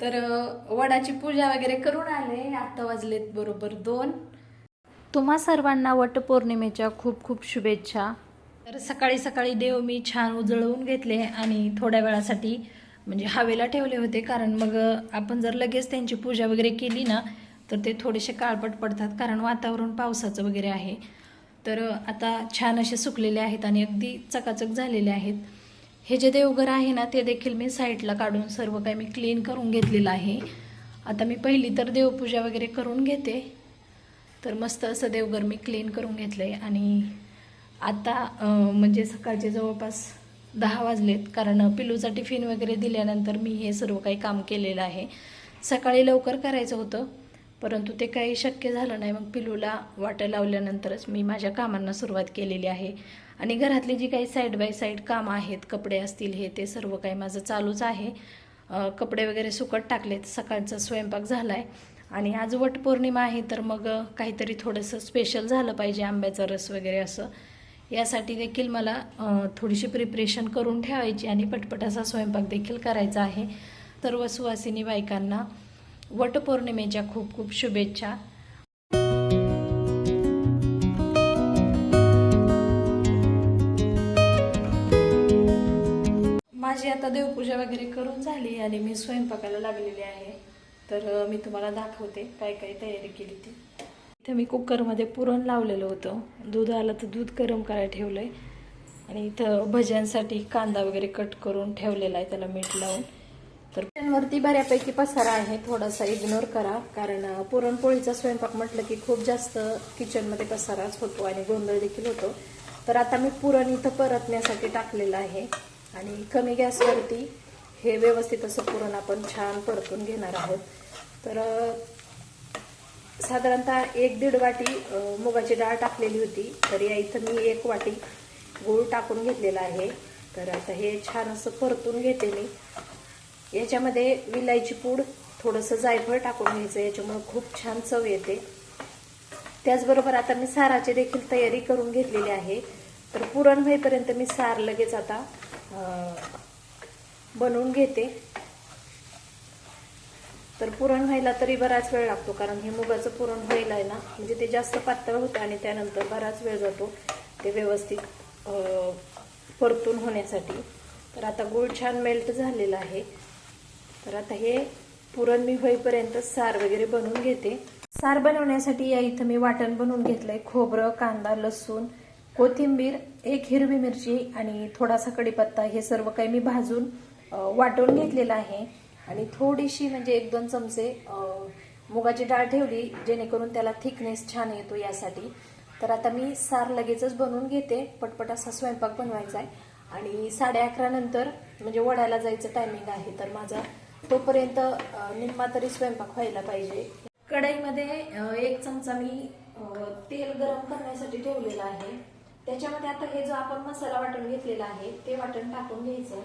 तर वडाची पूजा वगैरे करून आले. आता वाजलेत बरोबर दोन. तुम्हा सर्वांना वटपौर्णिमेच्या खूप खूप शुभेच्छा. तर सकाळी सकाळी देव मी छान उजळवून घेतले आणि थोड्या वेळासाठी म्हणजे हवेला ठेवले होते. कारण मग आपण जर लगेच त्यांची पूजा वगैरे केली ना तर ते थोडेसे काळपट पडतात. कारण वातावरण पावसाचं वगैरे आहे. तर आता छान असे सुकलेले आहेत आणि अगदी चकाचक झालेले आहेत. हे जे देवघर आहे ना ते देखील मी साईडला काढून सर्व काही मी क्लीन करून घेतलेलं आहे. आता मी पहिली तर देवपूजा वगैरे करून घेते. तर मस्त असं देवघर मी क्लीन करून घेतलं आहे आणि आता म्हणजे सकाळचे जवळपास दहा वाजलेत कारण पिलूचा टिफिन वगैरे दिल्यानंतर मी हे सर्व काही काम केलेलं आहे. सकाळी लवकर करायचं होतं परंतु ते काही शक्य झालं नाही. मग पिलूला वाटं लावल्यानंतरच मी माझ्या कामांना सुरुवात केलेली आहे. आणि घरातली जी काही साईड बाय साईड कामं आहेत कपडे असतील हे ते सर्व काही माझं चालूच आहे. कपडे वगैरे सुकट टाकलेत सकाळचा स्वयंपाक झाला आहे आणि आज वटपौर्णिमा आहे तर मग काहीतरी थोडंसं स्पेशल झालं पाहिजे आंब्याचा रस वगैरे असं. यासाठी देखील मला थोडीशी प्रिपरेशन करून ठेवायची आणि पटपट असा स्वयंपाक देखील करायचा आहे. सर्व सुवासिनी बायकांना वटपौर्णिमेच्या खूप खूप शुभेच्छा. माझी आता देवपूजा वगैरे करून झाली आणि मी स्वयंपाकाला लागलेली आहे. तर मी तुम्हाला दाखवते काय काय तयारी केली ती. इथे मी कुकरमध्ये पुरण लावलेलं होतं. दूध आलं तर दूध गरम करायला ठेवलं आहे आणि इथं भज्यांसाठी कांदा वगैरे कट करून ठेवलेला आहे त्याला मीठ लावून. तर पुरणवरती बऱ्यापैकी पसारा आहे थोडासा इग्नोर करा. कारण पुरणपोळीचा स्वयंपाक म्हटलं की खूप जास्त किचनमध्ये पसाराच होतो आणि गोंधळ देखील होतो. तर आता मी पुरण इथं परतण्यासाठी टाकलेलं आहे. आणि कमी गॅसवरती हे व्यवस्थित असं पुरण आपण छान परतून घेणार आहोत. तर साधारणतः एक दीड वाटी मुगाची डाळ टाकलेली होती. तर या इथं मी एक वाटी गूळ टाकून घेतलेला आहे. तर आता हे छान असं परतून घेते मी. याच्यामध्ये विलायची पूड थोडंसं जायफळ टाकून घ्यायचं. याच्यामुळं खूप छान चव येते. त्याचबरोबर आता मी साराची देखील तयारी करून घेतलेली आहे. तर पुरण होईपर्यंत मी सार लगेच आता बनवून घेते. तर पुरण व्हायला तरी बराच वेळ लागतो कारण हे मुगाचं पुरण व्हायला आहे ना म्हणजे ते जास्त पातळ होतं आणि त्यानंतर बराच वेळ जातो ते व्यवस्थित परतून होण्यासाठी. तर आता गूळ छान मेल्ट झालेला आहे. तर आता हे पुरण मी होईपर्यंत सार वगैरे बनवून घेते. सार बनवण्यासाठी या इथं मी वाटण बनवून घेतलंय खोबरं कांदा लसूण कोथिंबीर एक हिरवी मिरची आणि थोडासा कढीपत्ता हे सर्व काही मी भाजून वाटून घेतलेलं आहे. आणि थोडीशी म्हणजे एक दोन चमचे मुगाची डाळ ठेवली जेणेकरून त्याला थिकनेस छान येतो यासाठी. तर आता मी सार लगेचच बनवून घेते. पटपट असा स्वयंपाक बनवायचा आहे. आणि साडे अकरा नंतर म्हणजे वडायला जायचं टायमिंग आहे तर माझा तोपर्यंत निम्मा तरी स्वयंपाक व्हायला पाहिजे. कढईमध्ये एक चमचा मी तेल गरम करण्यासाठी ठेवलेलं आहे. त्याच्यामध्ये आता हे जो आपण मसाला वाटण घेतलेला आहे ते वाटण टाकून घ्यायचं.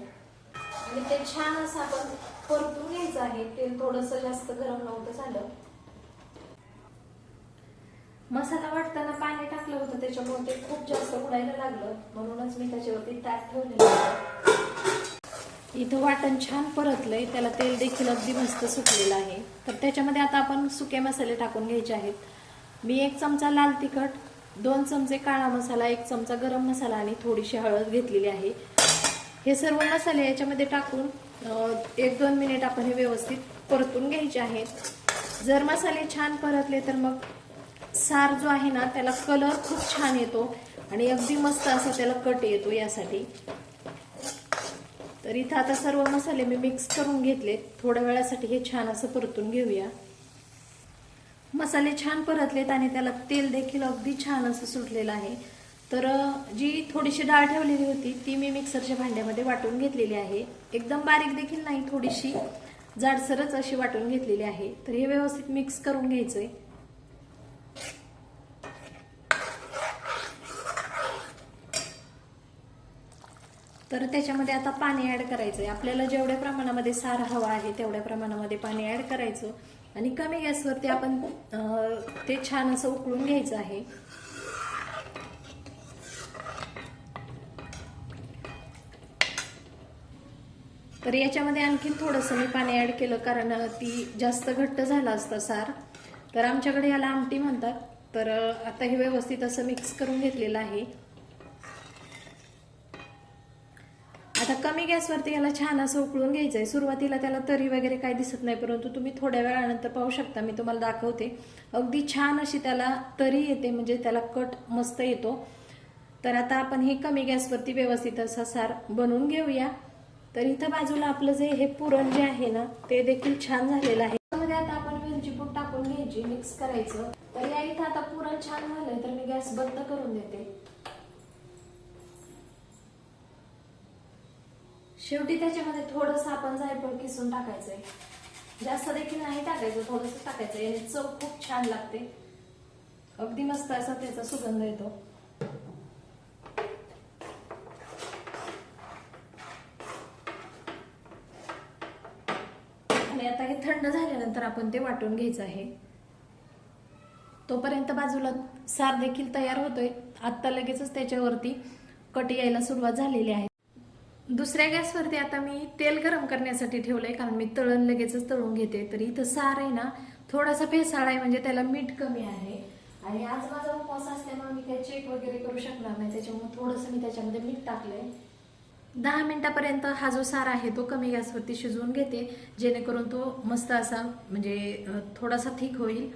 आणि ते छान असं आपण परतून घ्यायचं आहे. तेल थोडंसं जास्त गरम नव्हतं झालं. मसाला वाटताना पाणी टाकलं होतं त्याच्यामुळे ते खूप जास्त उडायला लागलं. म्हणूनच मी त्याच्यावरती ताट ठेवलेलं इथं वाटण छान परतलंय. त्याला तेल देखील अगदी मस्त सुकलेलं आहे. तर त्याच्यामध्ये आता आपण सुके मसाले टाकून घ्यायचे आहेत. मी एक चमचा लाल तिखट दोन चमचे काळा मसाला एक चमचा गरम मसाला आणि थोडीशी हळद घेतलेली आहे. हे सर्व मसाले याच्यामध्ये टाकून एक दोन मिनिट आपण हे व्यवस्थित परतून घ्यायचे आहेत. जर मसाले छान परतले तर मग सार जो आहे ना त्याला कलर खूप छान येतो आणि अगदी मस्त असा त्याला कट येतो यासाठी. तर इथं आता सर्व मसाले मी मिक्स करून घेतले थोड्या वेळासाठी हे छान असं परतून घेऊया. मसाले छान परतलेत आणि त्याला तेल देखील अगदी छान असं सुटलेलं आहे. तर जी थोडीशी डाळ ठेवलेली होती ती मी मिक्सरच्या भांड्यामध्ये वाटून घेतलेली आहे. एकदम बारीक देखील नाही थोडीशी जाडसरच अशी वाटून घेतलेली आहे. तर हे व्यवस्थित मिक्स करून घ्यायचंय. तर त्याच्यामध्ये आता पाणी ऍड करायचंय. आपल्याला जेवढ्या प्रमाणामध्ये सार हवा आहे तेवढ्या प्रमाणामध्ये पाणी ऍड करायचं. आणि कमी गॅसवरती आपण ते छान असं उकळून घ्यायचं आहे. तर याच्यामध्ये आणखीन थोडंसं मी पाणी ॲड केलं कारण ती जास्त घट्ट झाला असतं सार. तर आमच्याकडे याला आमटी म्हणतात. तर आता हे व्यवस्थित असं मिक्स करून घेतलेलं आहे. आता कमी गॅसवरती याला छान असं उकळून घ्यायचं आहे सुरुवातीला त्याला तरी वगैरे काही दिसत नाही परंतु तुम्ही थोड्या वेळानंतर पाहू शकता. मी तुम्हाला दाखवते. अगदी छान अशी त्याला तरी येते म्हणजे त्याला कट मस्त येतो. तर आता आपण हे कमी गॅसवरती व्यवस्थित असा सार बनवून घेऊया. तर इथं बाजूला आपलं जे हे पुरण जे आहे ना ते देखील छान झालेलं आहे. त्यामध्ये आता आपण मिरची पूड टाकून घ्यायची मिक्स करायचं. तर या इथं आता पुरण छान झालंय तर मी गॅस बंद करून देते. शेवटी त्याच्यामध्ये थोडंसं आपण जायफळ किसून टाकायचंय. जास्त देखील नाही टाकायचं थोडंसं टाकायचं याने चव खूप छान लागते. अगदी मस्त असा त्याचा सुगंध येतो. आणि आता हे थंड झाल्यानंतर आपण ते वाटून घ्यायचं आहे. तोपर्यंत बाजूला सार देखील तयार होतोय. आत्ता लगेचच त्याच्यावरती कट यायला सुरुवात झालेली आहे. दुसऱ्या गॅसवरती आता मी तेल गरम करण्यासाठी ठेवलंय कारण मी तळण लगेचच तळून घेते. तर इथं सार आहे ना थोडासा फेसाळ आहे म्हणजे त्याला मीठ कमी आहे. आणि आज माझा उपवास असल्यामुळे मी काही चेक वगैरे करू शकणार नाही त्याच्यामुळे थोडंसं मी त्याच्यामध्ये मीठ टाकलंय. दहा मिनिटापर्यंत हा जो सार आहे तो कमी गॅसवरती शिजवून घेते जेणेकरून तो मस्त असा म्हणजे थोडासा थिक होईल.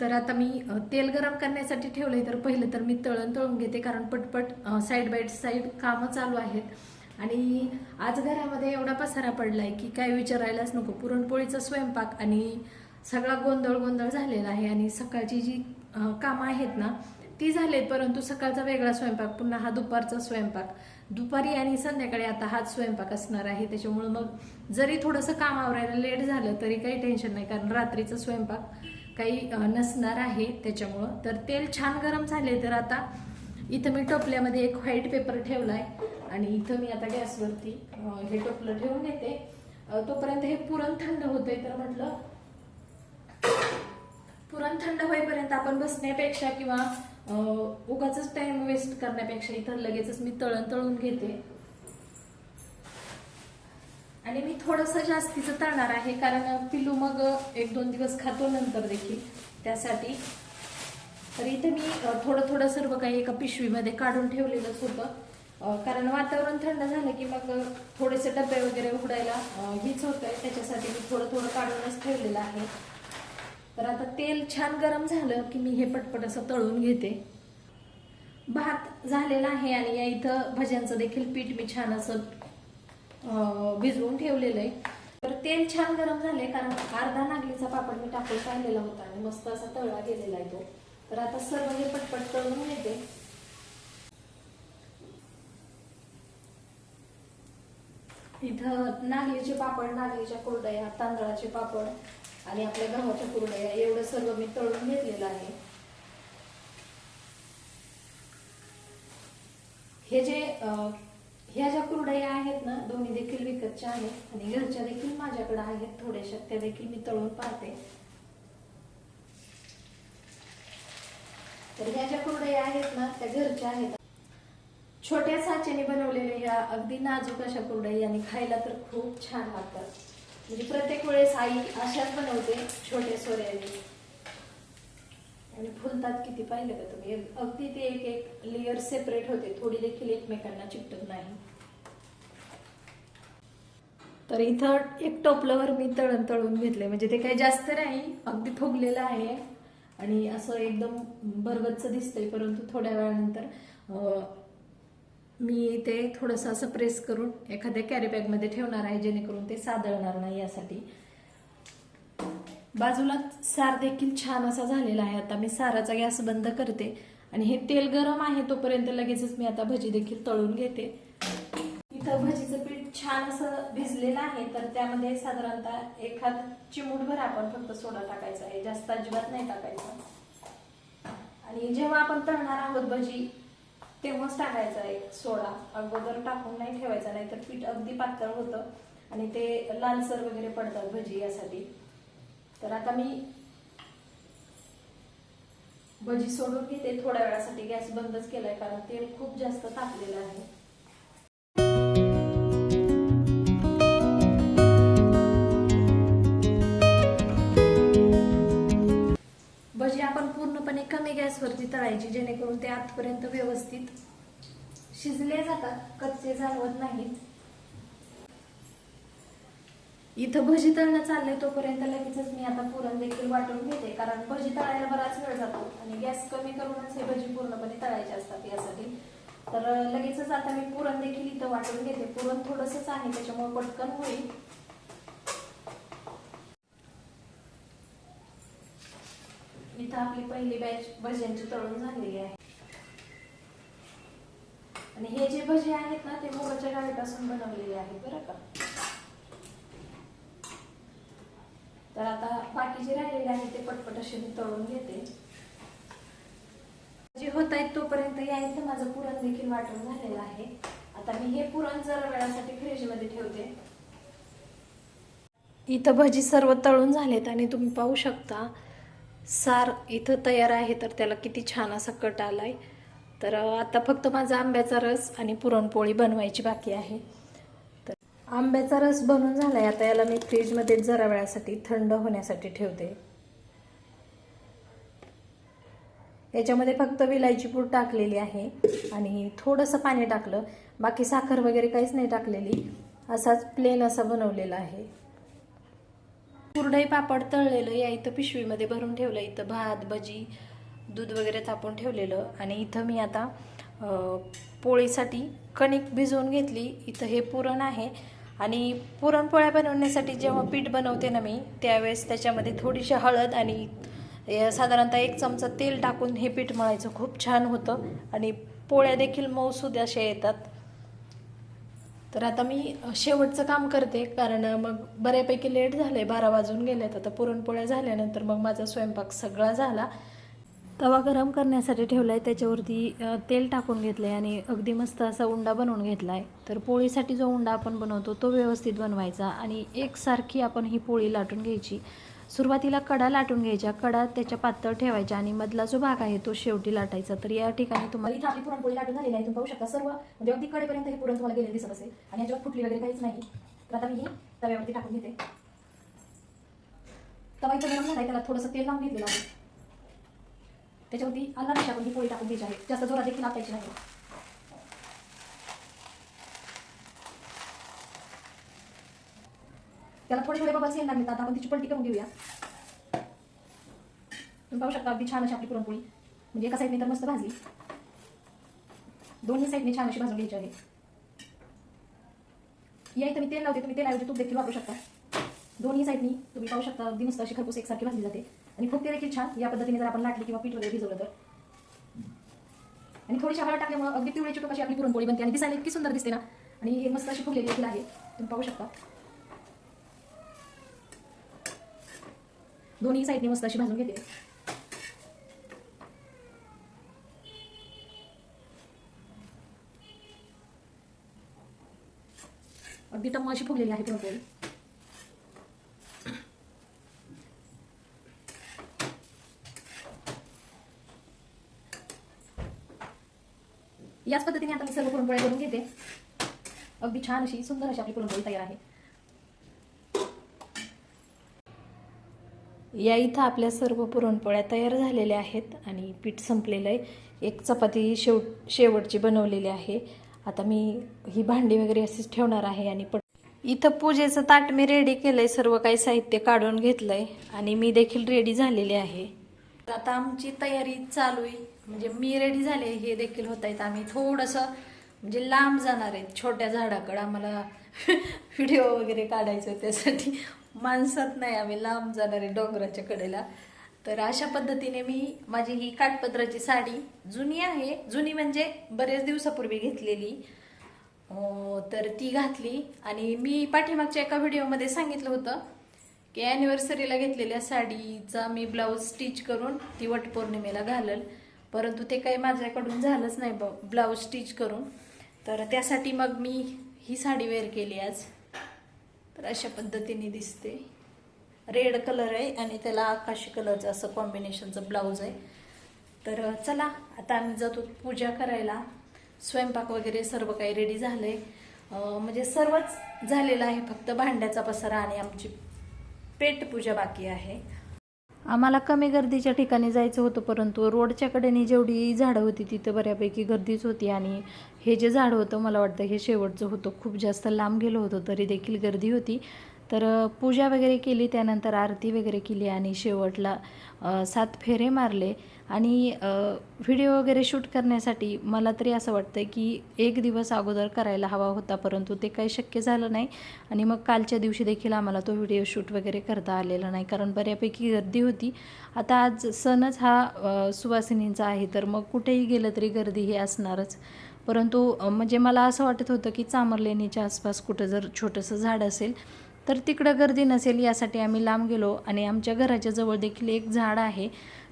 तर आता मी तेल गरम करण्यासाठी ठेवलंय तर पहिलं तर मी तळण तळून घेते कारण पटपट साईड बाय साईड कामं चालू आहेत. आणि आज घरामध्ये एवढा पसारा पडला आहे की काय विचारायलाच नको. पुरणपोळीचा स्वयंपाक आणि सगळा गोंधळ गोंधळ झालेला आहे आणि सकाळची जी कामं आहेत ना ती झालेत परंतु सकाळचा वेगळा स्वयंपाक पुन्हा हा दुपारचा स्वयंपाक. दुपारी आणि संध्याकाळी आता हाच स्वयंपाक असणार आहे. त्याच्यामुळं मग जरी थोडंसं काम आवरायला लेट झालं तरी काही टेन्शन नाही कारण रात्रीचा स्वयंपाक काही नसणार आहे. त्याच्यामुळं तर तेल छान गरम झाले तर आता इथं मी टोपल्यामध्ये एक व्हाईट पेपर ठेवला आहे आणि इथं मी आता गॅसवरती हे टोपलं ठेवून घेते तोपर्यंत हे पुरण थंड होतंय तर म्हटलं पुरण थंड होईपर्यंत आपण बसण्यापेक्षा किंवा उगाच टाइम वेस्ट करण्यापेक्षा इथं लगेचच मी तळण तळून घेते. आणि मी थोडस जास्तीचं तळणार आहे कारण पिलू मग एक दोन दिवस खातो नंतर देखील त्यासाठी. तर इथे मी थोडं थोडं सर्व काही एका पिशवीमध्ये काढून ठेवलेलंच होतं. कारण वातावरण थंड झालं की मग थोडेसे डबे वगैरे उघडायला हीच होत आहे त्याच्यासाठी मी थोडं थोडं काढूनच ठेवलेलं आहे. तर आता तेल छान गरम झालं की मी हे पटपट असं तळून घेते. भात झालेला आहे आणि या इथं भज्यांचं देखील पीठ मी छान असं भिजवून ठेवलेलं आहे. तर तेल छान गरम झाले कारण अर्धा नागलीचा पापड मी टाकून काढलेला होता आणि मस्त असा तळला गेलेला आहे तो. तर आता सर्व हे पटपट तळून घेते. इथं नागलीचे पापड नागलीच्या कुरडया तांदळाचे पापड आणि आपल्या गव्हाच्या कुरडया एवढं सर्व मी तळून घेतलेलं आहे. हे जे ह्या ज्या कुरडया आहेत ना दोन्ही देखील विकतच्या आहेत आणि घरच्या देखील माझ्याकडे आहेत थोड्याशा त्या देखील मी तळून पाहते. तर ह्या ज्या कुरडया आहेत ना त्या घरच्या आहेत. छोट्या साच्याने बनवलेल्या ह्या अगदी नाजूक अशा कुरडई आणि खायला तर खूप छान लागतात. म्हणजे प्रत्येक वेळेस आई अशाच बनवते छोट्या सोऱ्याने. आणि फुलतात किती पाहिलं का तुम्ही? अगदी ते एक एक लेअर सेपरेट होते. थोडी देखील एकमेकांना चिकटत नाही. तर इथं एक टोपल्यावर मी तळण तळून घेतले म्हणजे ते काही जास्त नाही अगदी फुगलेलं आहे. आणि असं एकदम बरगतचं दिसतंय परंतु थोड्या वेळानंतर मी ते थोडंसं असं प्रेस करून एखाद्या कॅरी बॅगमध्ये ठेवणार आहे जेणेकरून ते सादळणार नाही यासाठी. बाजूला सार देखील छान असा झालेला आहे. आता मी साराचा गॅस बंद करते आणि हे तेल गरम आहे तोपर्यंत लगेचच मी आता भजी देखील तळून घेते. इथं भजीचं पीठ छान असं भिजलेलं आहे तर त्यामध्ये साधारणतः एखाद चिमूटभर आपण फक्त सोडा टाकायचा आहे. जास्त अजिबात नाही टाकायचा. आणि जेव्हा आपण तळणार आहोत भजी तेव्हाच टाकायचा आहे सोडा. अगोदर टाकून नाही ठेवायचा नाही तर पीठ अगदी पातळ होतं आणि ते लालसर वगैरे पडतात भजी यासाठी. तर आता मी भजी सोडून घेते. थोड्या वेळासाठी गॅस बंदच केलाय कारण तेल खूप जास्त तापलेलं आहे. कमी गॅसवरती तळायची जेणेकरून ते आतपर्यंत व्यवस्थित शिजले जातात कच्चे जाणवत नाहीत. इथं भजी तळणं चाललंय तोपर्यंत लगेचच मी आता पुरण देखील वाटून घेते कारण भजी तळायला बराच वेळ जातो आणि गॅस कमी करूनच हे भजी पूर्णपणे तळायचे असतात यासाठी. तर लगेचच आता मी पुरण देखील इथं वाटून घेते. पुरण थोडंसंच आहे त्याच्यामुळे पटकन होईल. इथं आपली पहिली बॅच भज्यांची तळून झालेली आहे. आणि हे जे भजी आहेत ना ते मुगाच्या डाळीपासून बनवलेले आहेत बरं का? तर आता बाकी जे राहिलेले आहेत ते पटपट असे मी तळून घेते. जे होत आहेत तोपर्यंत यायचं माझं पुरण देखील वाटून झालेलं आहे. आता मी हे पुरण जरा वेळासाठी फ्रीजमध्ये ठेवते. इथं भजी सर्व तळून झालेत आणि तुम्ही पाहू शकता सार इथं तयार आहे तर त्याला किती छान असा कट आला आहे तर आता फक्त माझा आंब्याचा रस आणि पुरणपोळी बनवायची बाकी आहे. तर आंब्याचा रस बनून झालाय. आता याला मी फ्रीजमध्ये जरा वेळासाठी थंड होण्यासाठी ठेवते. याच्यामध्ये फक्त विलायची पूड टाकलेली आहे आणि थोडंसं पाणी टाकलं. बाकी साखर वगैरे काहीच नाही टाकलेली. असाच प्लेन असा बनवलेला आहे. कुरडई पापड तळलेलं या इथं पिशवीमध्ये भरून ठेवलं. इथं भात भजी दूध वगैरे तापून ठेवलेलं. आणि इथं मी आता पोळीसाठी कणिक भिजवून घेतली. इथं हे पुरण आहे. आणि पुरणपोळ्या बनवण्यासाठी जेव्हा पीठ बनवते ना मी त्यावेळेस त्याच्यामध्ये थोडीशी हळद आणि साधारणतः एक चमचा तेल टाकून हे पीठ मळायचं. खूप छान होतं. आणि पोळ्या देखील मऊसूद अशा येतात. तर आता मी शेवटचं काम करते कारण मग बऱ्यापैकी लेट झालंय बारा वाजून गेलेत. आता पुरणपोळ्या झाल्यानंतर मग माझा स्वयंपाक सगळा झाला. तवा गरम करण्यासाठी ठेवला आहे त्याच्यावरती तेल टाकून घेतलं आहे आणि अगदी मस्त असा उंडा बनवून घेतला आहे तर पोळीसाठी जो उंडा आपण बनवतो तो व्यवस्थित बनवायचा आणि एकसारखी आपण ही पोळी लाटून घ्यायची. सुरुवातीला कडा लाटून घ्यायच्या. कडा त्याच्या पातळ ठेवायच्या आणि मधला जो भाग आहे तो शेवटी लाटायचा. तर या ठिकाणी तुम्हाला इथे आपली पुरणपोळी लाटून झालेली आहे. तुम्ही पाहू शकता सर्व. म्हणजे अगदी कडेपर्यंत हे पुरण तुम्हाला गेलेली दिसत असेल. आणि याच्यावर फुटली वगैरे काहीच नाही. तर आता मी ही तव्यावरती टाकून घेते. तवा इथं गरम झालाय त्याला थोडंसं तेल लावून घेतलेलं आहे. त्याच्यावरती आला नाही आपण ही पोळी टाकून घ्यायची आहे. जास्त जोरात देखील लाटायची नाही. त्याला थोडे थोडे बबल्स येणार लागले आता आपण तिची पलटी करून घेऊया. तुम्ही पाहू शकता अगदी छान अशी आपली पुरणपोळी. म्हणजे एका साईडने तर मस्त भाजली. दोन्ही साईडने छान अशी भाजून घ्यायची आहे. या इथं मी तेल लावते. तुम्ही तेलाऐवजी तूप देखील वापरू शकता. दोन्ही साईडनी तुम्ही पाहू शकता अगदी मस्त अशी खरपूस एकसारखी भाजली जाते. आणि फुगते देखील छान या पद्धतीने जर आपण लाटली किंवा पीठ वगैरे भिजवलं तर. आणि थोडीशी हळद टाकल्यामुळे अगदी पिवळी चुटूक अशी आपली पुरणपोळी बनते आणि दिसायला इतकी सुंदर दिसते ना. आणि मस्त अशी फुगलेली देखील आहे. तुम्ही पाहू शकता. दोन्ही साईडने मस्त अशी भाजून घेते. अगदी टम्म अशी फुगलेली आहे पुरणपोळी याच पद्धतीने आता मी सर्व पुरणपोळ्या करून घेते. अगदी छान अशी सुंदर अशी आपली पुरणपोळी तयार आहे. या इथं आपल्या सर्व पुरणपोळ्या तयार झालेल्या आहेत आणि पीठ संपलेलं आहे. एक चपाती शेव शेवटची बनवलेली आहे. आता मी ही भांडी वगैरे अशीच ठेवणार आहे आणि पट इथं पूजेचं ताट मी रेडी केलंय सर्व काही साहित्य काढून घेतलंय आणि मी देखील रेडी झालेली आहे. तर आता आमची तयारी चालू आहे. म्हणजे मी रेडी झाले हे देखील होत आहेत. आम्ही थोडंसं म्हणजे लांब जाणार आहेत छोट्या झाडाकडं. आम्हाला व्हिडिओ वगैरे काढायचं त्यासाठी माणसात नाही आम्ही लांब जाणारे डोंगराच्या कडेला. तर अशा पद्धतीने मी माझी ही काठपदराची साडी जुनी आहे. जुनी म्हणजे बरेच दिवसापूर्वी घेतलेली. तर ती घातली. आणि मी पाठीमागच्या एका व्हिडिओमध्ये सांगितलं होतं की ॲनिव्हर्सरीला घेतलेल्या साडीचा मी ब्लाऊज स्टिच करून ती वटपौर्णिमेला घालल. परंतु ते काही माझ्याकडून झालंच नाही ब ब्लाऊज स्टिच करून. तर त्यासाठी मग मी ही साडी वेअर केली आज. तर अशा पद्धतीने दिसते. रेड कलर आहे आणि त्याला आकाशी कलरचं असं कॉम्बिनेशनचं ब्लाऊज आहे. तर चला आता आम्ही जातो पूजा करायला. स्वयंपाक वगैरे सर्व काही रेडी झालं आहे म्हणजे सर्वच झालेलं आहे फक्त भांड्याचा पसारा आणि आमची पेट पूजा बाकी आहे. आम्हाला कमी गर्दीच्या ठिकाणी जायचं होतं परंतु रोडच्या कडेने जेवढी झाडं होती तिथं बऱ्यापैकी गर्दीच होती आणि हे जे झाड होतं मला वाटतं हे शेवटचं होतं. खूप जास्त लांब गेलो होतं तरी देखील गर्दी होती. तर पूजा वगैरे केली त्यानंतर आरती वगैरे केली आणि शेवटला सात फेरे मारले. आणि व्हिडिओ वगैरे शूट करण्यासाठी मला तरी असं वाटतं की एक दिवस अगोदर करायला हवा होता परंतु ते काही शक्य झालं नाही. आणि मग कालच्या दिवशी देखील आम्हाला तो व्हिडिओ शूट वगैरे करता आलेला नाही कारण बऱ्यापैकी गर्दी होती. आता आज सणच हा सुवासिनींचा आहे तर मग कुठेही गेलं तरी गर्दी ही असणारच. परंतु म्हणजे मला असं वाटत होतं की चामरलेणीच्या आसपास कुठं जर छोटंसं झाड असेल तर तिकडं गर्दी नसेल यासाठी आम्ही लांब गेलो. आणि आमच्या घराच्या जवळ देखील एक झाड आहे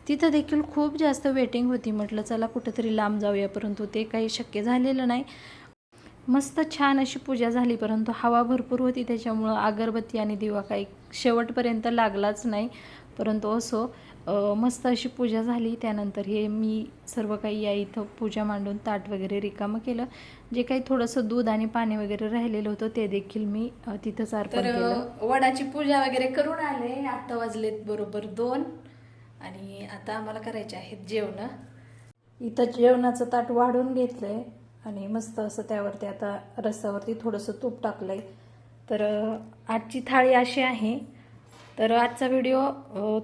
तिथं देखील खूप जास्त वेटिंग होती. म्हटलं चला कुठंतरी लांब जाऊया. परंतु ते काही शक्य झालेलं नाही. मस्त छान अशी पूजा झाली. परंतु हवा भरपूर होती. त्याच्यामुळं अगरबत्ती आणि दिवा काही शेवटपर्यंत लागलाच नाही. परंतु असो मस्त अशी पूजा झाली. त्यानंतर हे मी सर्व काही या इथं पूजा मांडून ताट वगैरे रिकामं केलं. जे काही थोडंसं दूध आणि पाणी वगैरे राहिलेलं होतं ते देखील मी तिथंच अर्पण केलं. वडाची पूजा वगैरे करून आले. आत्ता वाजलेत बरोबर दोन. आणि आता आम्हाला करायचे आहेत जेवणं. इथं जेवणाचं ताट वाढून घेतलं आहे आणि मस्त असं त्यावरती आता रस्त्यावरती थोडंसं तूप टाकलं आहे तर आजची थाळी अशी आहे. तर आजचा व्हिडिओ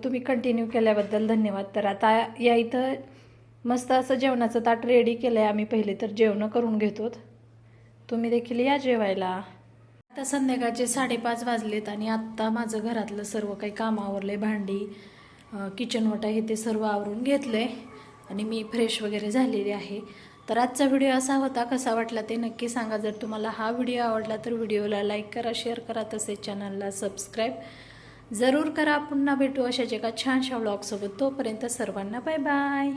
तुम्ही कंटिन्यू केल्याबद्दल धन्यवाद. तर आता या इथं मस्त असं जेवणाचं ताट रेडी केलं आहे आम्ही पहिले तर जेवणं करून घेतो तुम्ही देखील या जेवायला. आता संध्याकाळचे साडेपाच वाजलेत आणि आत्ता माझं घरातलं सर्व काही काम आवरलंय भांडी किचन वाटा हे ते सर्व आवरून घेतलं आहे आणि मी फ्रेश वगैरे झालेली आहे. तर आजचा व्हिडिओ असा होता कसा वाटला ते नक्की सांगा. जर तुम्हाला हा व्हिडिओ आवडला तर व्हिडिओला लाईक करा शेअर करा तसेच चॅनलला सबस्क्राईब जरूर करा. पुन्हा भेटू अशाच एका छानशा व्लॉगसोबत तोपर्यंत सर्वांना बाय बाय